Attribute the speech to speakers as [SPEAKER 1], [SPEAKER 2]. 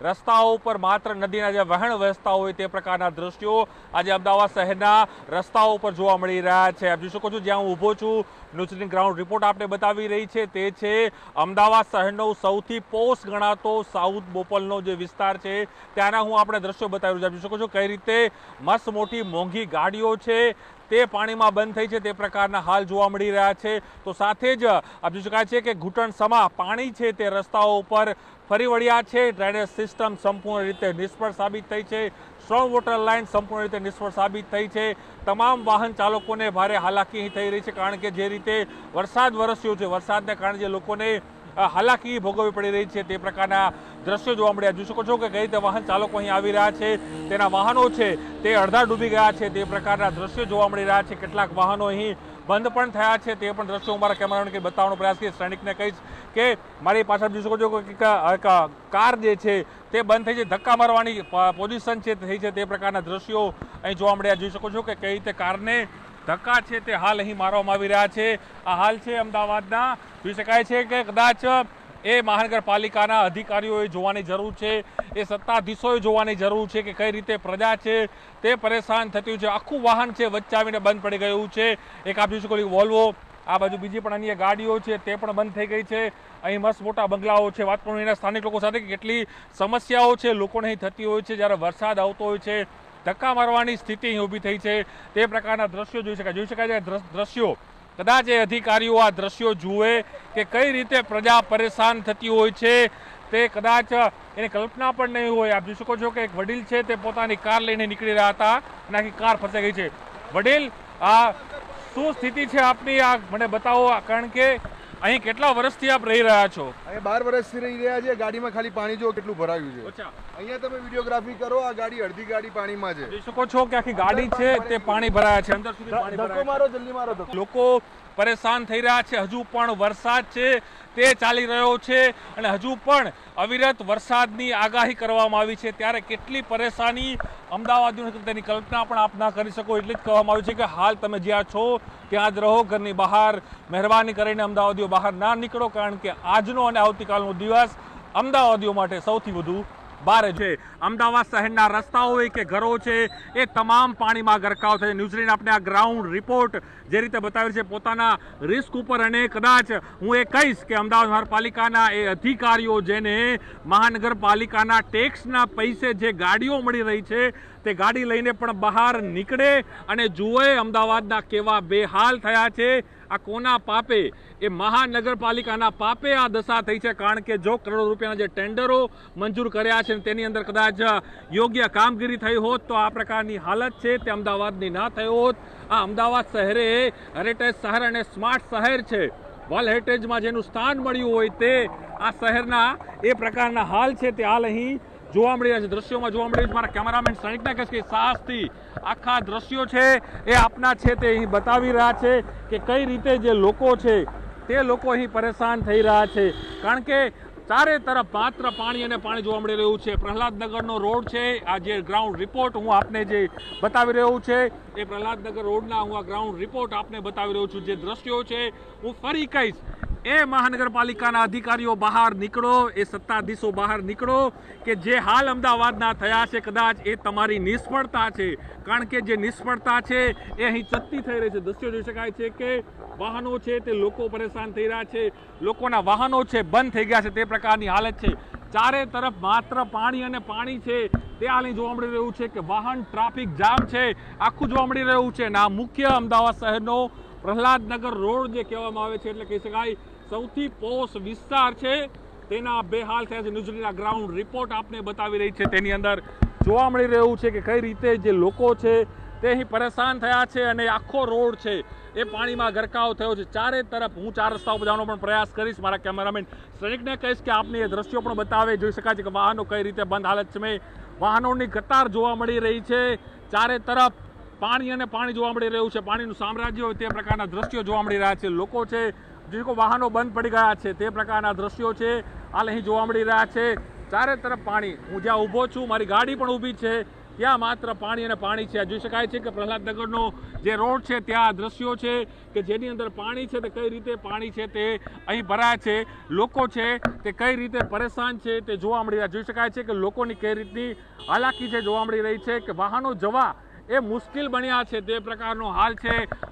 [SPEAKER 1] રસ્તાઓ ઉપર માત્ર નદીના જે વહેણ વહેતા હોય તે પ્રકારના દ્રશ્યો આજે અમદાવાદ શહેરના રસ્તાઓ ઉપર જોવા મળી રહ્યા છે. આપ જોઈ શકો છો, જ્યાં હું ઊભો છું, ન્યૂઝીલેન્ડ ગ્રાઉન્ડ રિપોર્ટ આપણે બતાવી રહી છે. તે છે અમદાવાદ શહેરનો સૌથી પોસ્ટ ગણાતો સાઉથ બોપલનો જે વિસ્તાર છે, ત્યાંના હું આપણે દ્રશ્યો બતાવી રહ્યો છું. આપ જોઈ શકો છો કઈ રીતે મસ્ત મોટી મોંઘી ગાડીઓ છે તે પાણીમાં બંધ થઈ છે, તે પ્રકારના હાલ જોવા મળી રહ્યા છે. તો સાથે જ આપ શકાય છે કે ઘૂંટણ સમા પાણી છે તે રસ્તાઓ ઉપર ફરી વળ્યા છે. ડ્રેનેજ સિસ્ટમ સંપૂર્ણ રીતે નિષ્ફળ સાબિત થઈ છે. સ્ટ્રોંગ વોટર લાઇન સંપૂર્ણ રીતે નિષ્ફળ સાબિત થઈ છે. તમામ વાહન ચાલકોને ભારે હાલાકી થઈ રહી છે, કારણ કે જે રીતે વરસાદ વરસ્યો છે, વરસાદને કારણે જે લોકોને હાલાકી ભોગવવી પડી રહી છે તે પ્રકારના દ્રશ્યો જોવા મળ્યા. જોઈ શકો છો કે કઈ રીતે વાહન ચાલકો અહીં આવી રહ્યા છે, તેના વાહનો છે, તે અડધા ડૂબી ગયા છે, તે પ્રકારના દ્રશ્યો જોવા મળી રહ્યા છે. કેટલાક વાહનો અહીં બંધ પણ થયા છે, તે પણ દ્રશ્યો મારા કેમેરાને કંઈ બતાવવાનો પ્રયાસ કરીશ શ્રેણિકને કહીશ કે મારી પાછળ જોઈ શકો છો કે કાર જે છે તે બંધ થઈ છે, ધક્કા મારવાની પોઝિશન છે, થઈ છે તે પ્રકારના દ્રશ્યો અહીં જોવા મળ્યા. જોઈ શકો છો કે કઈ રીતે કારને ધક્કા છે તે હાલ અહીં મારવામાં આવી રહ્યા છે. આ હાલ છે અમદાવાદના. જોઈ શકાય છે કે કદાચ એ મહાનગરપાલિકાના અધિકારીઓએ જોવાની જરૂર છે. એ સત્તાધીશોએ જોવાની જરૂર છે કે કઈ રીતે પ્રજા છે તે પરેશાન થતી છે. આખું વાહન છે વચ્ચે આવીને બંધ પડી ગયું છે. એક આપ જોઈ શકો વોલ્વો આ બાજુ બીજી પણ અન્ય ગાડીઓ છે તે પણ બંધ થઈ ગઈ છે. અહીં મસ્ત મોટા બંગલાઓ છે. વાત પણ એના સ્થાનિક લોકો સાથે કેટલી સમસ્યાઓ છે, લોકોને અહીં થતી હોય છે. જ્યારે વરસાદ આવતો હોય છે ધક્કા મારવાની સ્થિતિ અહીં ઊભી થઈ છે. તે પ્રકારના દ્રશ્યો જોઈ શકાય. જોઈ શકાય છે દ્રશ્યો. કદાચ એ અધિકારીઓ આ દ્રશ્યો જુએ કે કઈ રીતે પ્રજા પરેશાન થતી હોય છે. તે કદાચ એની કલ્પના પણ નહીં હોય. આપ જોઈ શકો છો કે એક વડીલ છે, તે પોતાની કાર લઈને નીકળી રહ્યા હતા અને આખી કાર ફસાઈ ગઈ છે. વડીલ, આ શું સ્થિતિ છે આપની? આ મને બતાવો કારણ કે અહીં કેટલા વર્ષથી આપ રહી રહ્યા છો?
[SPEAKER 2] અહીંયા બાર વર્ષથી રહી રહ્યા છે ગાડીમાં ખાલી પાણી જો કેટલું ભરાયું છે. અહીંયા તમે વિડીયોગ્રાફી કરો આ ગાડી અડધી ગાડી પાણીમાં છે.
[SPEAKER 1] જોઈ શકો છો કે આખી ગાડી છે તે પાણી ભરાયા છે. અંદર સુધી પાણી ભરાયા
[SPEAKER 2] મારો જલ્દી મારો
[SPEAKER 1] લોકો પરેશાન થઈ રહ્યા છે. હજુ પણ વરસાદ છે તે ચાલી રહ્યો છે અને હજુ પણ અવિરત વરસાદની આગાહી કરવામાં આવી છે. ત્યારે કેટલી પરેશાની અમદાવાદીઓને હતી તેની કલ્પના પણ આપ ના કરી શકો. એટલે જ કહેવામાં આવ્યું છે કે હાલ તમે જ્યાં છો, ત્યાં જ રહો, ઘરની બહાર મહેરબાની કરીને અમદાવાદીઓ બહાર ના નીકળો, કારણ કે આજનો અને આવતીકાલનો દિવસ અમદાવાદીઓ માટે સૌથી વધુ ભારે છે. અમદાવાદ શહેરના રસ્તાઓ હોય કે ઘરો છે, એ તમામ પાણીમાં ગરકાવ થશે ન્યૂઝીલેન્ડ આપણે આ ગ્રાઉન્ડ રિપોર્ટ જે રીતે બતાવ્યો છે, પોતાના રિસ્ક ઉપર અને કદાચ હું એ કહીશ કે અમદાવાદ મહાનગરપાલિકાના એ અધિકારીઓ જેને મહાનગરપાલિકાના ટેક્સના પૈસે જે ગાડીઓ મળી રહી છે તે ગાડી લઈને પણ બહાર નીકળે અને જુએ અમદાવાદના કેવા બેહાલ થયા છે. આ કોના પાપે? એ મહાનગરપાલિકાના પાપે આ દશા થઈ છે. કારણ કે જો કરોડો રૂપિયાના જે ટેન્ડરો મંજૂર કર્યા છે તેની અંદર કદાચ યોગ્ય કામગીરી થઈ હોત તો આ પ્રકારની હાલત છે. તે અમદાવાદની ના થઈ હોત. આ અમદાવાદ શહેરે હેરિટેજ શહેર અને સ્માર્ટ શહેર છે. વર્લ્ડ હેરિટેજમાં જેનું સ્થાન મળ્યું હોય તે આ શહેરના એ પ્રકારના હાલ છે. તે હાલ અહીં જોવા મળી રહ્યા છે. દ્રશ્યોમાં જોવા મળી મારા કેમેરામેન શ્રેણિકના કહેશ કે સાહસથી આખા દ્રશ્યો છે એ આપના છે તે અહીં બતાવી રહ્યા છે કે કઈ રીતે જે લોકો છે તે લોકો અહીં પરેશાન થઈ રહ્યા છે. કારણ કે ચારે તરફ માત્ર પાણી અને પાણી જોવા મળી રહ્યું છે. પ્રહલાદનગરનો રોડ છે, આ જે ગ્રાઉન્ડ રિપોર્ટ હું આપને જે બતાવી રહ્યો છે એ પ્રહલાદનગર રોડના હું આ ગ્રાઉન્ડ રિપોર્ટ આપને બતાવી રહ્યો છું. જે દ્રશ્યો છે, હું ફરી કહીશ એ મહાનગરપાલિકાના અધિકારીઓ બહાર નીકળો, એ સત્તાધીશો બહાર નીકળો કે જે હાલ અમદાવાદના થયા છે કદાચ એ તમારી નિષ્ફળતા છે. કારણ કે જે નિષ્ફળતા છે એ અહીં ચત્તી થઈ રહી છે. દ્રશ્યો જોઈ શકાય છે કે વાહનો છે તે લોકો પરેશાન થઈ રહ્યા છે. લોકોના વાહનો છે બંધ થઈ ગયા છે. તે પ્રકારની હાલત છે. ચારે તરફ માત્ર પાણી અને પાણી છે. તે હાલની જોવા મળી રહ્યું છે કે વાહન, ટ્રાફિક જામ છે. આખું જોવા મળી રહ્યું છે. આ મુખ્ય અમદાવાદ શહેરનો પ્રહલાદનગર રોડ જે કહેવામાં આવે છે એટલે કહી શકાય સૌથી પોષ વિસ્તાર છે. તેના બે હાલ થયા છે. ન્યૂઝીલેન્ડના ગ્રાઉન્ડ રિપોર્ટ આપને બતાવી રહી છે. તેની અંદર જોવા મળી રહ્યું છે કે કઈ રીતે જે લોકો છે તે અહીં પરેશાન થયા છે અને આખો રોડ છે એ પાણીમાં ગરકાવ થયો છે. ચારે તરફ હું ચાર રસ્તા ઉપર જવાનો પણ પ્રયાસ કરીશ. મારા કેમેરામેન શ્રેણિકને કહીશ કે આપને એ દ્રશ્યો પણ બતાવે. જોઈ શકાય છે કે વાહનો કઈ રીતે બંધ હાલત છે. વાહનોની કતાર જોવા મળી રહી છે. ચારે તરફ પાણી અને પાણી જોવા મળી રહ્યું છે. પાણીનું સામ્રાજ્ય તે પ્રકારના દ્રશ્યો જોવા મળી રહ્યા છે. લોકો છે, જે વાહનો બંધ પડી ગયા છે તે પ્રકારના દ્રશ્યો છે હાલ અહીં જોવા મળી રહ્યા છે. ચારે તરફ પાણી. હું જ્યાં ઊભો છું, મારી ગાડી પણ ઊભી છે. ત્યાં માત્ર પાણી અને પાણી છે. જોઈ શકાય છે કે પ્રહલાદનગરનો જે રોડ છે ત્યાં દ્રશ્યો છે કે જેની અંદર પાણી છે તે કઈ રીતે પાણી છે તે અહીં ભરાય છે. લોકો છે તે કઈ રીતે પરેશાન છે તે જોવા મળી રહ્યા. જોઈ શકાય છે કે લોકોની કઈ રીતની હાલાકી છે જોવા મળી રહી છે કે વાહનો જવા એ મુશ્કેલ બન્યા છે તે પ્રકારનો હાલ છે.